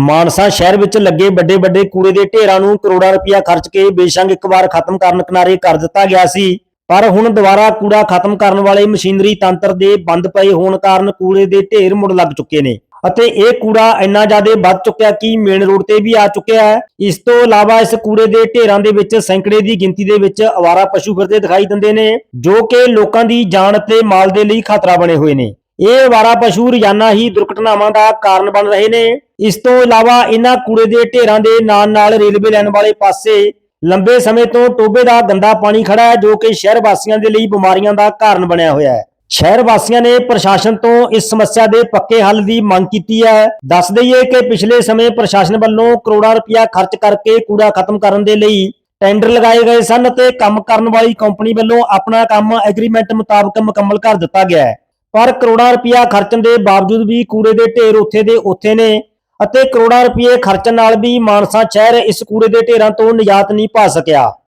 ਮਾਨਸਾ ਸ਼ਹਿਰ ਵਿੱਚ ਲੱਗੇ ਵੱਡੇ ਵੱਡੇ ਕੂੜੇ ਦੇ ਢੇਰਾਂ ਨੂੰ ਕਰੋੜਾਂ ਰੁਪਇਆ ਖਰਚ ਕੇ ਬੇਸ਼ੱਕ ਇੱਕ ਵਾਰ ਖਤਮ ਕਰਨ ਕਿਨਾਰੇ ਕਰ ਦਿੱਤਾ ਗਿਆ ਸੀ। ਪਰ ਹੁਣ ਦੁਬਾਰਾ ਕੂੜਾ ਖਤਮ ਕਰਨ ਵਾਲੇ ਮਸ਼ੀਨਰੀ ਤੰਤਰ ਦੇ ਬੰਦ ਪਏ ਹੋਣ ਕਾਰਨ ਕੂੜੇ ਦੇ ਢੇਰ ਮੁੜ ਲੱਗ ਚੁੱਕੇ ਨੇ ਅਤੇ ਇਹ ਕੂੜਾ ਇੰਨਾ ਜ਼ਿਆਦਾ ਵੱਧ ਚੁੱਕਿਆ ਕਿ ਮੇਨ ਰੋਡ ਤੇ ਵੀ ਆ ਚੁੱਕਿਆ ਹੈ। ਇਸ ਤੋਂ ਇਲਾਵਾ ਇਸ ਕੂੜੇ ਦੇ ਢੇਰਾਂ ਦੇ ਵਿੱਚ ਸੈਂਕੜੇ ਦੀ ਗਿਣਤੀ ਦੇ ਵਿੱਚ ਅਵਾਰਾ ਪਸ਼ੂ ਫਿਰਦੇ ਦਿਖਾਈ ਦਿੰਦੇ ਨੇ, ਜੋ ਕਿ ਲੋਕਾਂ ਦੀ ਜਾਨ ਅਤੇ ਮਾਲ ਦੇ ਲਈ ਖਤਰਾ ਬਣੇ ਹੋਏ ਨੇ। ਇਹ ਵਾਰਾ ਪਸ਼ੂ ਰੋਜ਼ਾਨਾ ਹੀ ਦੁਰਘਟਨਾਵਾਂ ਦਾ ਕਾਰਨ ਬਣ ਰਹੇ ਨੇ। ਇਸ ਤੋਂ ਇਲਾਵਾ ਇਹਨਾਂ ਕੂੜੇ ਦੇ ਢੇਰਾਂ ਦੇ ਨਾਲ ਨਾਲ ਰੇਲਵੇ ਲਾਈਨ ਵਾਲੇ ਪਾਸੇ ਲੰਬੇ ਸਮੇਂ ਤੋਂ ਟੋਬੇ ਦਾ ਗੰਦਾ ਪਾਣੀ ਖੜਾ ਹੈ, ਜੋ ਕਿ ਸ਼ਹਿਰ ਵਾਸੀਆਂ ਦੇ ਲਈ ਬਿਮਾਰੀਆਂ ਦਾ ਕਾਰਨ ਬਣਿਆ ਹੋਇਆ ਹੈ। ਸ਼ਹਿਰ ਵਾਸੀਆਂ ਨੇ ਪ੍ਰਸ਼ਾਸਨ ਤੋਂ ਇਸ ਸਮੱਸਿਆ ਦੇ ਪੱਕੇ ਹੱਲ ਦੀ ਮੰਗ ਕੀਤੀ ਹੈ। ਦੱਸ ਦਈਏ ਕਿ ਪਿਛਲੇ ਸਮੇਂ ਪ੍ਰਸ਼ਾਸਨ ਵੱਲੋਂ ਕਰੋੜਾਂ ਰੁਪਇਆ ਖਰਚ ਕਰਕੇ ਕੂੜਾ ਖਤਮ ਕਰਨ ਦੇ ਲਈ ਟੈਂਡਰ ਲਗਾਏ ਗਏ ਸਨ ਅਤੇ ਕੰਮ ਕਰਨ ਵਾਲੀ ਕੰਪਨੀ ਵੱਲੋਂ ਆਪਣਾ ਕੰਮ ਐਗਰੀਮੈਂਟ ਮੁਤਾਬਕ ਮੁਕੰਮਲ ਕਰ ਦਿੱਤਾ ਗਿਆ ਹੈ। ਪਰ ਕਰੋੜਾਂ ਰੁਪਇਆ ਖਰਚਣ ਦੇ ਬਾਵਜੂਦ ਵੀ ਕੂੜੇ ਦੇ ਢੇਰ ਉੱਥੇ ਦੇ ਉੱਥੇ ਨੇ ਅਤੇ ਕਰੋੜਾਂ ਰੁਪਏ ਖਰਚਣ ਨਾਲ ਵੀ ਮਾਨਸਾ ਸ਼ਹਿਰ ਇਸ ਕੂੜੇ ਦੇ ਢੇਰਾਂ ਤੋਂ ਨਿਜਾਤ ਨਹੀਂ ਪਾ ਸਕਿਆ।